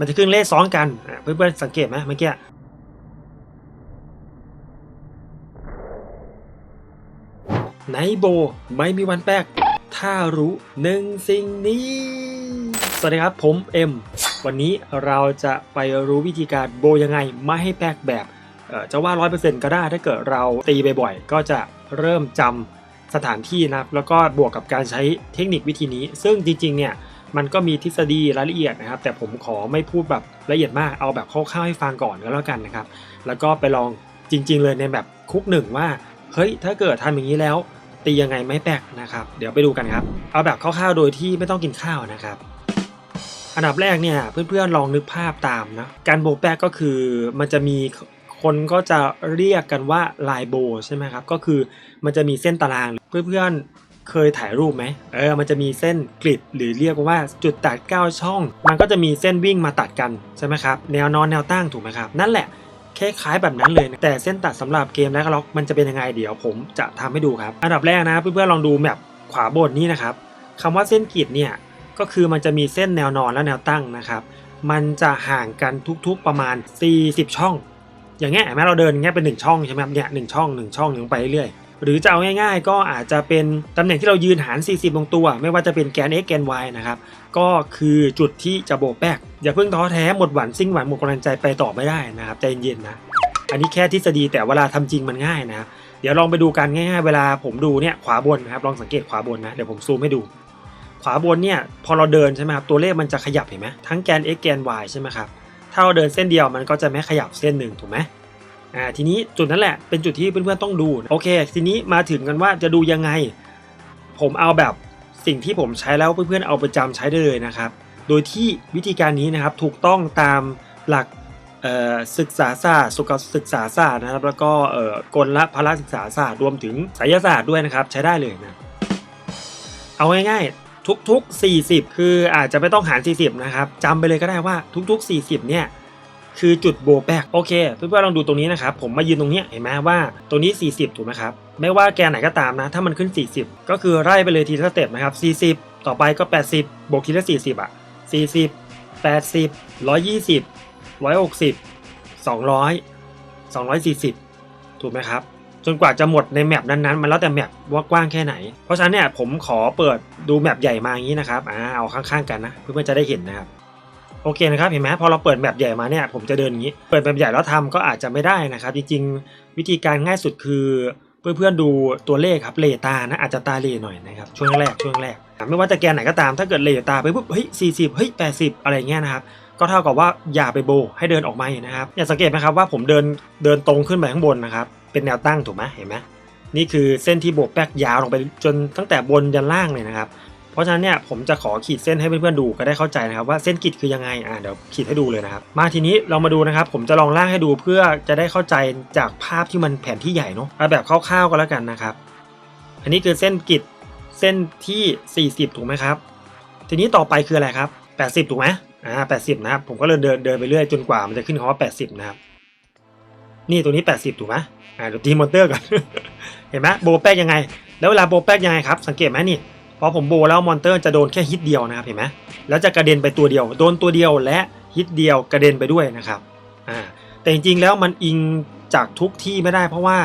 มันจะขึ้นเลขซ้อนกันอะเพื่อนๆสังเกตไหมเมื่อกี้ไนโบไม่มีวันแป๊กถ้ารู้หนึ่งสิ่งนี้ สวัสดีครับผมเอ็มวันนี้เราจะไปรู้วิธีการโบยังไงไม่ให้แป๊กแบบเอ่อจะว่า 100%ก็ได้ถ้าเกิดเราตีบ่อยๆก็จะเริ่มจำสถานที่นะครับแล้วก็บวกกับการใช้เทคนิควิธีนี้ ซึ่งจริงๆเนี่ย มันก็มีทฤษฎีรายละเอียดนะครับ แต่ผมขอไม่พูดแบบละเอียดมากเอาแบบคร่าวๆให้ฟังก่อนก็แล้วกันนะครับ แล้วก็ไปลองจริง ๆ เลยในแบบคุกหนึ่งว่าเฮ้ยถ้าเกิดทำอย่างนี้แล้ว ตียังไงไม่แปลกนะครับ เดี๋ยวไปดูกันครับ เอาแบบคร่าวๆโดยที่ไม่ต้องกินข้าวนะครับ อันดับแรกเนี่ยเพื่อนๆลองนึกภาพตามนะการโบว์แปกก็คือมันจะมีคนก็จะเรียกกันว่าลายโบใช่ไหมครับ ก็คือมันจะมีเส้นตาราง เพื่อนๆ เคยถ่ายรูปไหมเออมันจะมีเส้นกริดหรือเรียกว่าจุดตัด 9 ช่อง มันก็จะมีเส้นวิ่งมาตัดกันใช่ไหมครับแนวนอนแนวตั้งถูกไหมครับนั่นแหละคล้ายๆแบบนั้นเลยนะแต่เส้นตัดสำหรับเกมแรกล็อกมันจะเป็นยังไงเดี๋ยวผมจะทำให้ดูครับ อันดับแรกนะเพื่อนๆลองดูแมปขวาบนนี้นะครับคำว่าเส้นกริดเนี่ยก็คือมันจะมีเส้นแนวนอนและแนวตั้งนะครับ มันจะห่างกันทุกๆประมาณ 40 ช่อง อย่างเงี้ยเห็นไหมเราเดินเงี้ยเป็น 1 ช่องใช่ไหมครับเนี่ยหนึ่งช่อง 1 ช่องหนึ่งไปเรื่อยๆ หรือจะเอาง่าย ๆ ก็อาจจะเป็นตำแหน่งที่เรายืนหาร 40 ลงตัว ไม่ว่าจะเป็นแกน x แกน y นะครับก็คือจุดที่จะโบกแปกอย่าเพิ่งท้อแท้หมดหวังซิ่งหวังหมดกำลังใจไปต่อไม่ได้นะครับใจเย็นๆนะอันนี้แค่ทฤษฎีแต่เวลาทำจริงมันง่ายนะเดี๋ยวลองไปดูกันง่ายๆ เวลาผมดูเนี่ยขวาบนนะครับลองสังเกตขวาบนนะเดี๋ยวผมซูมให้ดู ขวาบนเนี่ยพอเราเดินใช่ไหมครับตัวเลขมันจะขยับเห็นไหมทั้งแกน x แกน y ใช่ไหมครับถ้าเราเดินเส้นเดียวมันก็จะไม่ขยับเส้นหนึ่งถูกไหม อ่าทีนี้จุดนั้นแหละเป็นจุดที่เพื่อนๆต้องดูโอเค ทีนี้มาถึงกันว่าจะดูยังไง ผมเอาแบบสิ่งที่ผมใช้แล้วเพื่อนๆเอาไปจำใช้ได้เลยนะครับ โดยที่วิธีการนี้นะครับถูกต้องตามหลักศึกษาศาสตร์สุขศึกษาศาสตร์นะครับ แล้วก็เอ่อกลพละศึกษาศาสตร์รวมถึงไสยศาสตร์ด้วยนะครับ ใช้ได้เลยนะเอาง่ายๆทุกๆ 40 คืออาจจะไม่ต้องหาร 40 นะครับจำไปเลยก็ได้ว่าทุกๆ 40 เนี่ย คือจุดโบแปกโอเคเพื่อนๆลองดูตรงนี้นะครับ ผมมายืนตรงนี้เห็นไหมว่าตรงนี้ 40 ถูกไหมครับ ไม่ว่าแกนไหนก็ตามนะ ถ้ามันขึ้น 40 ก็คือไล่ไปเลยทีละสเต็ปนะครับ 40 ต่อไปก็ 80 บวกทีละ 40 อะ 40 80 120 160 200 240 ถูกไหมครับจนกว่าจะหมดในแมปนั้นๆ มันแล้วแต่แมปว่ากว้างแค่ไหน เพราะฉะนั้นเนี่ยผมขอเปิดดูแมปใหญ่มาอย่างนี้นะครับอ่าเอาข้างๆกันนะ เพื่อนๆจะได้เห็นนะครับ โอเคนะครับเห็นไหมพอเราเปิดแมปใหญ่มาเนี่ยผมจะเดินอย่างนี้ เปิดแมปใหญ่แล้วทำก็อาจจะไม่ได้นะครับ จริงๆ วิธีการง่ายสุดคือเพื่อนๆดูตัวเลขครับเลตานะอาจจะตาเลหน่อยนะครับช่วงแรกช่วงแรก ไม่ว่าจะแกนไหนก็ตามถ้าเกิดเลตาไปปุ๊บเฮ้ยสี่สิบเฮ้ยแปดสิบอะไรเงี้ยนะครับก็เท่ากับว่าอย่าไปโบให้เดินออกมานะครับอย่าสังเกตไหมครับว่าผมเดินเดินตรงขึ้นไปข้างบนนะครับเป็นแนวตั้งถูกไหมเห็นไหมนี่คือเส้นที่โบกแป๊กยาวลงไปจนตั้งแต่บนยันล่างเลยนะครับ ราะฉะนั้นเนี่ยผมจะขอขีดเส้นให้เพื่อนๆดูก็ได้เข้าใจนะครับว่าเส้นกิดคือยังไงอ่าเดี๋ยวขีดให้ดูเลยนะครับ มาทีนี้เรามาดูนะครับ ผมจะลองล่างให้ดูเพื่อจะได้เข้าใจจากภาพที่มันแผนที่ใหญ่เนาะเอาแบบคร่าวๆก็แล้วกันนะครับ อันนี้คือเส้นกิดเส้นที่ 40 ถูกไหมครับ ทีนี้ต่อไปคืออะไรครับ 80 ถูกไหมอ่า80 นะครับ ผมก็เลยเดินเดินไปเรื่อยจนกว่ามันจะขึ้นคำว่า 80 นะครับ นี่ตัวนี้ 80 ถูกไหมอ่าเดี๋ยวตีมอนเตอร์ก่อน เห็นไหมโบแป๊กยังไง แล้วเวลาโบแป๊กยังไงครับ สังเกตไหมนี่ พอผมโบแล้วมอนเตอร์จะโดนแค่ฮิตเดียวนะครับเห็นไหมแล้วจะกระเด็นไปตัวเดียว โดนตัวเดียวและฮิตเดียวกระเด็นไปด้วยนะครับอ่าแต่จริงๆแล้วมันอิงจากทุกที่ไม่ได้เพราะว่า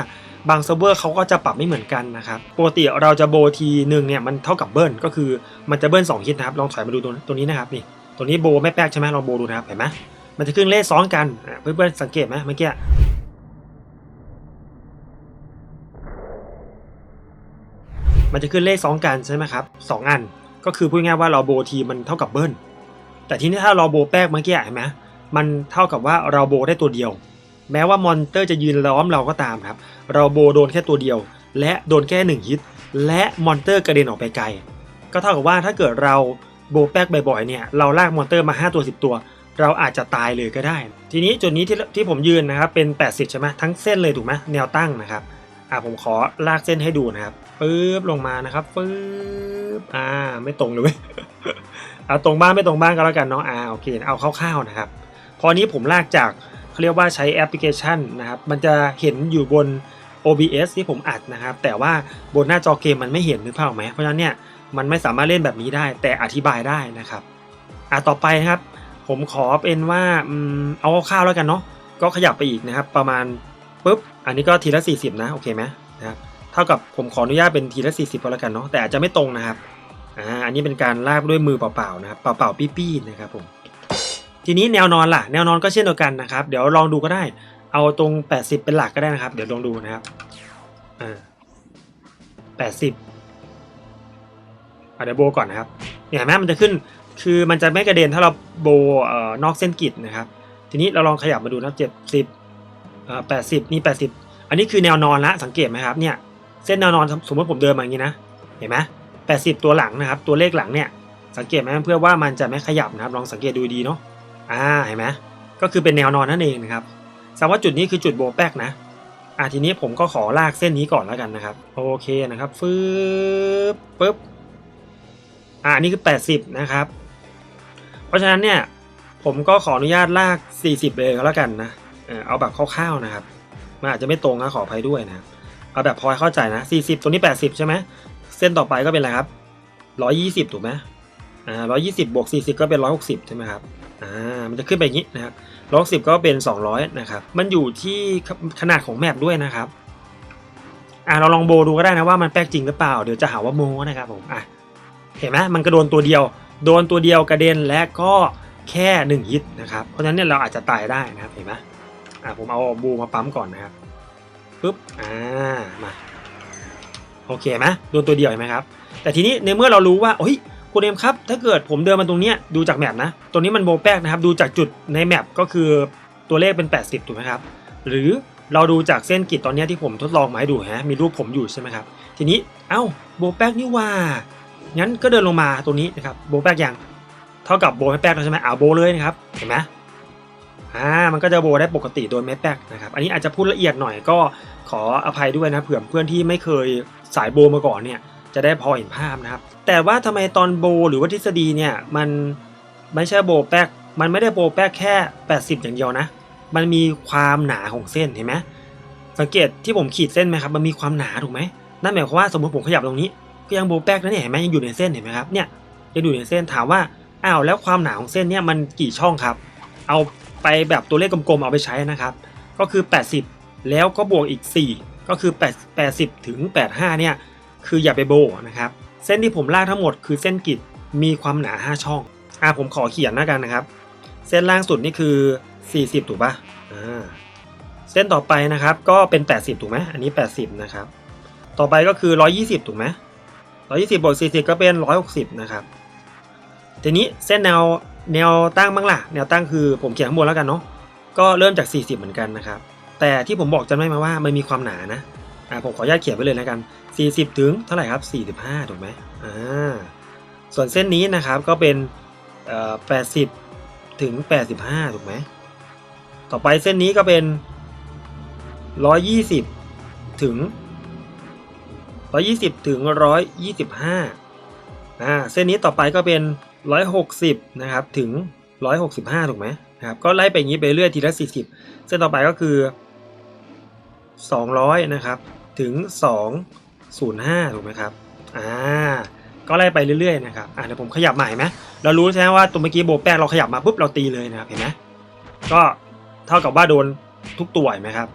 บางเซิร์ฟเวอร์เขาก็จะปรับไม่เหมือนกันนะครับปกติเราจะโบทีหนึ่งเนี่ยมันเท่ากับเบิ้ลก็คือมันจะเบิ้ลสองฮิตนะครับลองถอยมาดูตัวตัวนี้นะครับนี่ตัวนี้โบไม่แป๊กใช่ไหมลองโบดูนะครับเห็นไหมมันจะขึ้นเลขซ้อนกันอ่าเพื่อนๆสังเกตไหมเมื่อกี้ มันจะขึ้นเลขซ้อนกันใช่ไหมครับสองอัน ก็คือพูดง่ายว่าเราโบทีมันเท่ากับเบิ้ล แต่ทีนี้ถ้าเราโบแป๊กเมื่อกี้เห็นไหมมันเท่ากับว่าเราโบได้ตัวเดียว แม้ว่ามอนเตอร์จะยืนล้อมเราก็ตามครับ เราโบโดนแค่ตัวเดียว และโดนแค่หนึ่งฮิต และมอนเตอร์กระเด็นออกไปไกล ก็เท่ากับว่าถ้าเกิดเราโบแป๊กบ่อยๆเนี่ยเราลากมอนเตอร์มา 5 ตัว 10 ตัว เราอาจจะตายเลยก็ได้ ทีนี้จุดนี้ที่ที่ผมยืนนะครับเป็น 80 ใช่ไหมทั้งเส้นเลยถูกไหมแนวตั้งนะครับอ่าผมขอลากเส้นให้ดูนะครับ ปึ๊บลงมานะครับปึ๊บอ่าไม่ตรงเลยเว้ยเอาตรงบ้างไม่ตรงบ้างก็แล้วกันเนาะอ่าโอเคเอาคร่าวๆนะครับ พอนี้ผมลากจากเขาเรียกว่าใช้แอปพลิเคชันนะครับ มันจะเห็นอยู่บน OBS ที่ผมอัดนะครับ แต่ว่าบนหน้าจอเกมมันไม่เห็นนึกภาพออกไหมเพราะฉะนั้นเนี่ยมันไม่สามารถเล่นแบบนี้ได้ แต่อธิบายได้นะครับอ่าต่อไปนะครับ ผมขอเป็นว่าเอาคร่าวๆแล้วกันเนาะก็ขยับไปอีกนะครับ ประมาณปุ๊บอันนี้ก็ทีละ 40 นะโอเคไหมนะครับ เท่ากับผมขออนุญาตเป็นทีละ 40ก็แล้วกันเนาะแต่อาจจะไม่ตรงนะครับอ่าอันนี้เป็นการลากด้วยมือเปล่าๆนะครับเปล่าๆปี้ๆนะครับผมทีนี้แนวนอนล่ะแนวนอนก็เช่นเดียวกันนะครับเดี๋ยวลองดูก็ได้ เอาตรง 80 เป็นหลักก็ได้นะครับ เดี๋ยวลองดูนะครับอ่า80อะเดี๋ยวโบก่อนนะครับเนี่ยเห็นไหมมันจะขึ้นคือมันจะไม่กระเด็นถ้าเราโบเอ่อนอกเส้นกริดนะครับ ทีนี้เราลองขยับมาดูนะเจ็ดสิบเอ่อแปดสิบนี่แปดสิบอันนี้คือแนวนอนละสังเกตไหมครับเนี่ย เส้นแนวนอนสมมติผมเดินมาอย่างนี้นะ เห็นไหมแปดสิบตัวหลังนะครับ ตัวเลขหลังเนี่ย สังเกตไหมเพื่อว่ามันจะไม่ขยับนะครับ ลองสังเกตดูดีเนาะ อ่า เห็นไหมก็คือเป็นแนวนอนนั่นเองนะครับแสดงว่าจุดนี้คือจุดโบแป๊กนะ อ่าทีนี้ผมก็ขอลากเส้นนี้ก่อนแล้วกันนะครับ โอเคนะครับ ฟืบปึ๊บ อ่าอันนี้คือ 80 นะครับ เพราะฉะนั้นเนี่ย ผมก็ขออนุญาตลาก 40 เลยก็แล้วกันนะ เออเอาแบบคร่าวๆนะครับ มันอาจจะไม่ตรงนะขออภัยด้วยนะครับ เอาแบบพอให้เข้าใจนะ 40ตัวนี้ 80 ใช่ไหม เส้นต่อไปก็เป็นอะไรครับ 120 ถูกไหมอ่า120 บวก 40 ก็เป็น 160 ใช่ไหมครับ อ่า มันจะขึ้นไปอย่างนี้นะครับ 160 ก็เป็น 200 นะครับ มันอยู่ที่ขนาดของแมปด้วยนะครับ อ่าเราลองโบดูก็ได้นะว่ามันแป๊กจริงหรือเปล่า เดี๋ยวจะหาว่าโมนะครับผม อะ เห็นไหมมันกระโดนตัวเดียว โดนตัวเดียวกระเด็นและก็แค่หนึ่งฮิตนะครับ เพราะฉะนั้นเนี่ยเราอาจจะตายได้นะครับ เห็นไหมอ่าผมเอาบูมาปั๊มก่อนนะครับ ปุ๊บอ่ามาโอเคไหมโดนตัวเดียวเห็นไหมครับ แต่ทีนี้ในเมื่อเรารู้ว่าโอ้ยคุณเอ็มครับ ถ้าเกิดผมเดินมาตรงเนี้ยดูจากแมปนะตรงนี้มันโบแป๊กนะครับ ดูจากจุดในแมปก็คือตัวเลขเป็น 80 ถูกไหมครับ หรือเราดูจากเส้นกริดตอนนี้ที่ผมทดลองมาให้ดูฮะมีรูปผมอยู่ใช่ไหมครับ ทีนี้เอ้าโบแป๊กนี่ว่างั้นก็เดินลงมาตรงนี้นะครับโบแป๊กยังเท่ากับโบแป๊กแล้วใช่ไหมอ่าโบเลยนะครับเห็นไหม อ่ามันก็จะโบได้ปกติโดยไม่แป๊กนะครับอันนี้อาจจะพูดละเอียดหน่อยก็ขออภัยด้วยนะเผื่อเพื่อนที่ไม่เคยสายโบมาก่อนเนี่ยจะได้พอเห็นภาพนะครับ แต่ว่าทำไมตอนโบหรือว่าทฤษฎีเนี่ยมันไม่ใช่โบแป๊กมันไม่ได้โบแป๊กแค่ 80 อย่างเดียวนะ มันมีความหนาของเส้นเห็นไหมสังเกตที่ผมขีดเส้นไหมครับมันมีความหนาถูกไหมนั่นหมายความว่าสมมติผมขยับตรงนี้ก็ยังโบแป๊กนะเนี่ยเห็นไหมยังอยู่ในเส้นเห็นไหมครับเนี่ยยังอยู่ในเส้นถามว่าอ้าวแล้วความหนาของเส้นเนี่ยมันกี่ช่องครับ เอา ไปแบบตัวเลขกลมๆเอาไปใช้นะครับ ก็คือ 80 แล้วก็บวกอีก 4 ก็คือ 8 80 ถึง 85 เนี่ย คืออย่าไปโบนะครับ เส้นที่ผมลากทั้งหมดคือเส้นกริดมีความหนา 5 ช่อง อ่าผมขอเขียนแล้วกันนะครับ เส้นล่างสุดนี่คือ 40 ถูกปะอ่าเส้นต่อไปนะครับก็เป็น 80 ถูกไหมอันนี้ 80 นะครับ ต่อไปก็คือ 120 ถูกไหม120บวก40 ก็เป็น 160 นะครับ ทีนี้เส้นแนว แนวตั้งบ้างล่ะ แนวตั้งคือผมเขียนข้างบนแล้วกันเนาะก็เริ่มจาก 40 เหมือนกันนะครับ แต่ที่ผมบอกจำได้ไหมว่ามันมีความหนานะอ่าผมขออนุญาตเขียนไว้เลยแล้วกัน 40 ถึงเท่าไหร่ครับ 45 ถูกไหมอ่าส่วนเส้นนี้นะครับก็เป็นเอ่อ80 ถึง 85 ถูกไหมต่อไปเส้นนี้ก็เป็น 120 ถึง 120 ถึง 125อ่าเส้นนี้ต่อไปก็เป็น 160นะครับถึง165ถูกไหมนะครับก็ไล่ไปอย่างนี้ไปเรื่อยทีละ40เส้นต่อไปก็คือ200นะครับถึง205ถูกไหมครับอ่าก็ไล่ไปเรื่อยๆนะครับอ่าเดี๋ยวผมขยับใหม่ไหมเรารู้ใช่ไหมว่าตัวเมื่อกี้โบแป้งเราขยับมาปุ๊บเราตีเลยนะครับเห็นไหมก็เท่ากับว่าโดนทุกตัวเห็นไหมครับ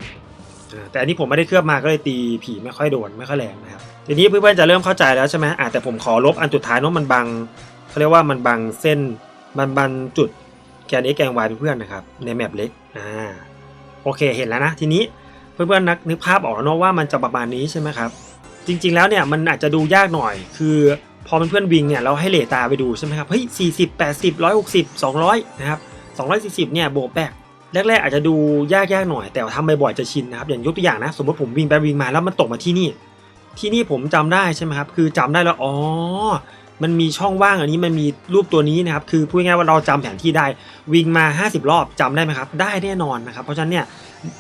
แต่อันนี้ผมไม่ได้เคลือบมาก็เลยตีผีไม่ค่อยโดนไม่ค่อยแรงนะครับทีนี้เพื่อนๆจะเริ่มเข้าใจแล้วใช่ไหมอ่าแต่ผมขอลบอันสุดท้ายเนาะมันบัง เขาเรียกว่ามันบังเส้นมันบังจุดแกน x แกน y เพื่อนนะครับ ในแมปเล็กอ่าโอเคเห็นแล้วนะทีนี้เพื่อนๆนักนึกภาพออกแล้วเนาะว่ามันจะประมาณนี้ใช่ไหมครับ จริง ๆ แล้วเนี่ยมันอาจจะดูยากหน่อย คือพอเป็นเพื่อนวิ่งเนี่ยเราให้เหลตาไปดูใช่ไหมครับเฮ้ยสี่สิบแปดสิบร้อยหกสิบสองร้อยนะครับสองร้อยสี่สิบเนี่ยโบกแปกแรกๆอาจจะดูยากๆหน่อย แต่ทำบ่อยๆจะชินนะครับอย่างยกตัวอย่างนะ สมมติผมวิ่งไปวิ่งมาแล้วมันตกมาที่นี่ ที่นี่ผมจำได้ใช่ไหมครับ คือจำได้แล้วอ๋อ มันมีช่องว่างอันนี้มันมีรูปตัวนี้นะครับคือพูดง่ายๆว่าเราจำแผนที่ได้วิ่งมา 50 รอบจำได้ไหมครับ ได้แน่นอนนะครับเพราะฉะนั้นเนี่ย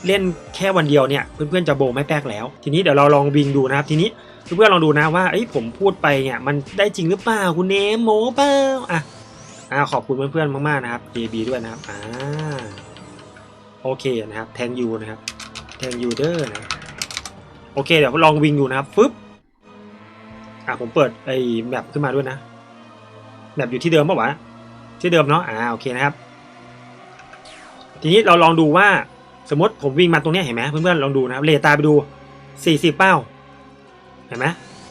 เล่นแค่วันเดียวเนี่ยเพื่อนๆจะโบไม่แป๊กแล้ว ทีนี้เดี๋ยวเราลองวิ่งดูนะครับทีนี้เพื่อนๆลองดูนะว่าเอ้ผมพูดไปเนี่ยมันได้จริงหรือเปล่าคุณเนมโมเปล่าอะอ่าขอบคุณเพื่อนๆมากๆนะครับ JB ด้วยนะครับอ่าโอเคนะครับแทนยูนะครับแทนยูเดอร์นะโอเคเดี๋ยวลองวิ่งดูนะครับฟึ๊บ อะผมเปิดไอ้แมปขึ้นมาด้วยนะแมปอยู่ที่เดิมปะวะที่เดิมเนาะอ่าโอเคนะครับ ทีนี้เราลองดูว่าสมมติผมวิ่งมาตรงนี้เห็นไหมเพื่อนๆลองดูนะครับเลตาไปดู 40 เป้าเห็นไหม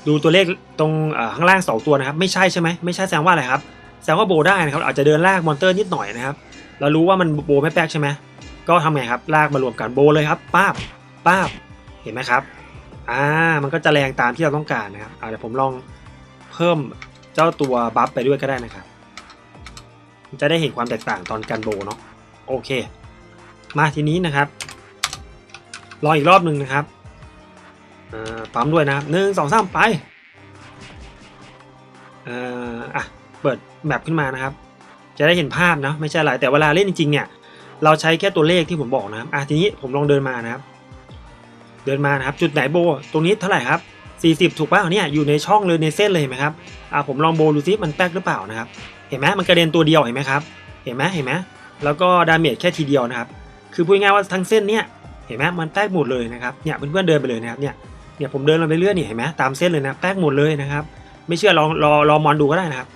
ดูตัวเลขตรงข้างล่างสองตัวนะครับ ไม่ใช่ใช่ไหมไม่ใช่แสดงว่าอะไรครับแสดงว่าโบได้นะครับ อาจจะเดินลากมอนเตอร์นิดหน่อยนะครับ เรารู้ว่ามันโบไม่แป๊กใช่ไหมก็ทำไงครับลากมารวมกันโบเลยครับป้าบป้าบเห็นไหมครับ อ่ามันก็จะแรงตามที่เราต้องการนะครับเดี๋ยวผมลองเพิ่มเจ้าตัวบัฟไปด้วยก็ได้นะครับจะได้เห็นความแตกต่างตอนการโบเนาะโอเค มาทีนี้นะครับรออีกรอบหนึ่งนะครับอ่าปั๊มด้วยนะครับหนึ่งสองสามไปอ่าอะเปิดแมปขึ้นมานะครับ จะได้เห็นภาพนะไม่ใช่อะไรแต่เวลาเล่นจริงๆเนี่ยเราใช้แค่ตัวเลขที่ผมบอกนะครับอะทีนี้ผมลองเดินมานะครับ เดินมานะครับจุดไหนโบตรงนี้เท่าไหร่ครับ 40 ถูกป่ะเนี่ยอยู่ในช่องเลยในเส้นเลยเห็นไหมครับอะผมลองโบดูซิมันแป๊กหรือเปล่านะครับเห็นไหมมันกระเด็นตัวเดียวเห็นไหมครับเห็นไหมเห็นไหมแล้วก็ดาเมจแค่ทีเดียวนะครับคือพูดง่ายว่าทั้งเส้นเนี่ยเห็นไหมมันแป๊กหมดเลยนะครับเนี่ยเพื่อนๆเดินไปเลยนะครับเนี่ยเนี่ยผมเดินมาไปเรื่อยๆนี่เห็นไหมตามเส้นเลยนะแป๊กหมดเลยนะครับไม่เชื่อลองรอรอมอนดูก็ได้นะครับ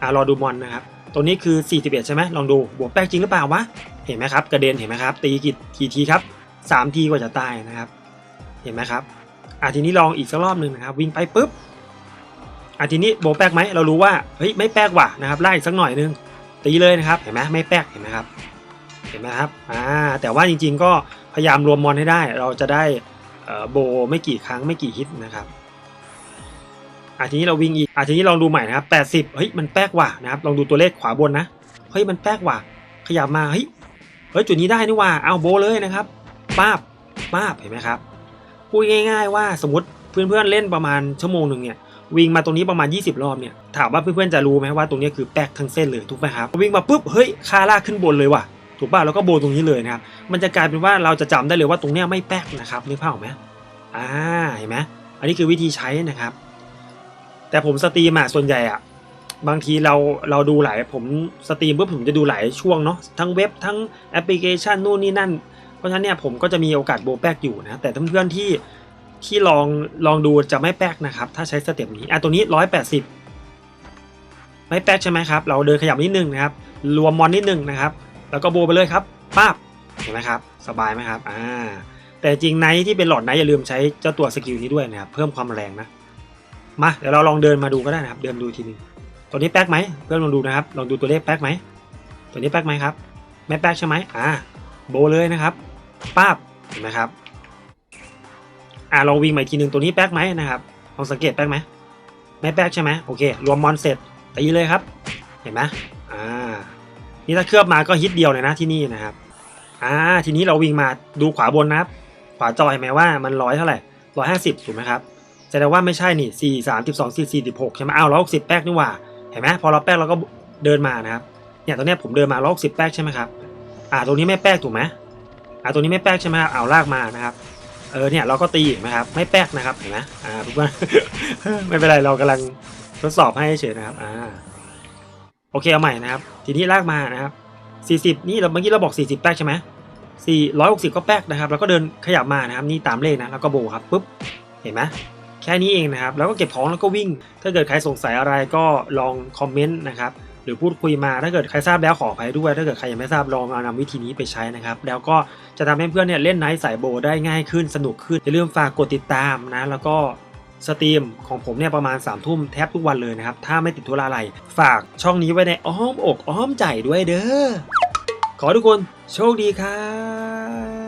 อ่ารอดูมอนนะครับตัวนี้คือ 41 ใช่ไหมลองดูบวกแป๊กจริงหรือเปล่าวะเห็นไหมครับกระเด็นเห็นไหมครับตีกี่กี่ทีครับสามทีกว่าจะตายนะครับ ห็นไหมครับอะทีนี้ลองอีกสักรอบหนึ่งนะครับ วิ่งไปปุ๊บอะทีนี้โบแป๊กไหมเรารู้ว่าเฮ้ยไม่แป๊กว่ะนะครับไล่อีกสักหน่อยนึงตีเลยนะครับเห็นไหมไม่แป๊กเห็นไหมครับเห็นไหมครับอ่าแต่ว่าจริงๆก็พยายามรวมมอนให้ได้ เราจะได้เอ่อโบไม่กี่ครั้งไม่กี่ฮิตนะครับอะทีนี้เราวิ่งอีกอะทีนี้ลองดูใหม่นะครับ 80 เฮ้ยมันแป๊กว่ะนะครับลองดูตัวเลขขวาบนนะเฮ้ยมันแป๊กว่ะขยับมาเฮ้ยเฮ้ยจุดนี้ได้นี่ว่าเอาโบเลยนะครับป้าบป้าบเห็นไหมครับ พูดง่าย ๆ ว่าสมมติเพื่อนๆเล่นประมาณชั่วโมงหนึ่งเนี่ยวิ่งมาตรงนี้ประมาณ 20 รอบเนี่ยถามว่าเพื่อนๆจะรู้ไหมว่าตรงนี้คือแป๊กทั้งเส้นเลยถูกไหมครับวิ่งมาปุ๊บเฮ้ยคาร่าขึ้นบนเลยว่ะถูกป่ะแล้วก็โบนตรงนี้เลยนะครับมันจะกลายเป็นว่าเราจะจำได้เลยว่าตรงเนี้ยไม่แป๊กนะครับนึกภาพออกไหมอ่าเห็นไหมอันนี้คือวิธีใช้นะครับ แต่ผมสตรีมอะส่วนใหญ่อะบางทีเราเราดูหลายผมสตรีมปุ๊บผมจะดูหลายช่วงเนาะทั้งเว็บทั้งแอปพลิเคชันนู่นนี่นั่น เพราะฉะนั้นเนี่ยผมก็จะมีโอกาสโบแป๊กอยู่นะ แต่เพื่อนๆที่ที่ลองลองดูจะไม่แป๊กนะครับ ถ้าใช้สเต็ปนี้อะตัวนี้ร้อยแปดสิบไม่แป๊กใช่ไหมครับ เราเดินขยับนิดนึงนะครับ รวมมอนนิดนึงนะครับ แล้วก็โบว์ไปเลยครับป้าบเห็นไหมครับ สบายไหมครับอ่าแต่จริงไนที่เป็นหลอดไนอย่าลืมใช้เจ้าตัวสกิลนี้ด้วยนะครับ เพิ่มความแรงนะ มาเดี๋ยวเราลองเดินมาดูก็ได้นะครับ เดินดูทีนึงตัวนี้แป๊กไหมเพื่อนลองดูนะครับ ลองดูตัวเลขแป๊กไหมตัวนี้แป๊กไหมครับ ไม่แป๊กใช่ไหมอ่าโบเลยนะครับ ป้าบเห็นไหมครับอ่าลองวิ่งมาอีกทีหนึ่งตัวนี้แป๊กไหมนะครับลองสังเกตแป๊กไหมไม่แป๊กใช่ไหมโอเค รวมมอนเสร็จตีเลยครับ เห็นไหมอ่านี่ถ้าเคลือบมาก็ฮิตเดียวเลยนะที่นี่นะครับอ่าทีนี้เราวิ่งมาดูขวาบนนะครับ ขวาจอเห็นไหมว่ามันร้อยเท่าไหร่ร้อยห้าสิบถูกไหมครับแสดงว่าไม่ใช่นี่สี่สามสิบสองสี่สี่สิบหกใช่ไหมอ้าวร้อยหกสิบแป๊กนี่หว่าเห็นไหมพอเราแป๊กเราก็เดินมานะครับเนี่ยตรงเนี้ผมเดินมาร้อยหกสิบแป๊กใช่ไหมครับอ่าตรงนี้ไม่แป๊กถูกไหม อ่าตรงนี้ไม่แป๊กใช่ไหมครับเอาลากมานะครับเออเนี่ยเราก็ตีนไหมครับไม่แป๊กนะครับเห็นไหมอ่าทุกคนไม่เป็นไรเรากำลังทดสอบให้เฉยนะครับอ่าโอเคเอาใหม่นะครับ ทีนี้ลากมานะครับสี่สิบนี่เราเมื่อกี้เราบอกสี่สิบแป๊กใช่ไหมสี่ร้อยหกสิบก็แป๊กนะครับ แล้วก็เดินขยับมานะครับ นี่ตามเลขนะแล้วก็โบครับปุ๊บเห็นไหมแค่นี้เองนะครับ แล้วก็เก็บของแล้วก็วิ่ง ถ้าเกิดใครสงสัยอะไรก็ลองคอมเมนต์นะครับ รือพูดคุยมาถ้าเกิดใครทราบแล้วขออภัยด้วย ถ้าเกิดใครยังไม่ทราบลองเอานำวิธีนี้ไปใช้นะครับ แล้วก็จะทำให้เพื่อนเนี่ยเล่นไนท์สายโบได้ง่ายขึ้นสนุกขึ้นอย่าลืมฝากกดติดตามนะแล้วก็สตรีมของผมเนี่ยประมาณ3ามทุ่มแทบทุกวันเลยนะครับ ถ้าไม่ติดธุระอะไร ฝากช่องนี้ไว้ในอ้อมอกอ้อมใจด้วยเด้อขอทุกคนโชคดีครับ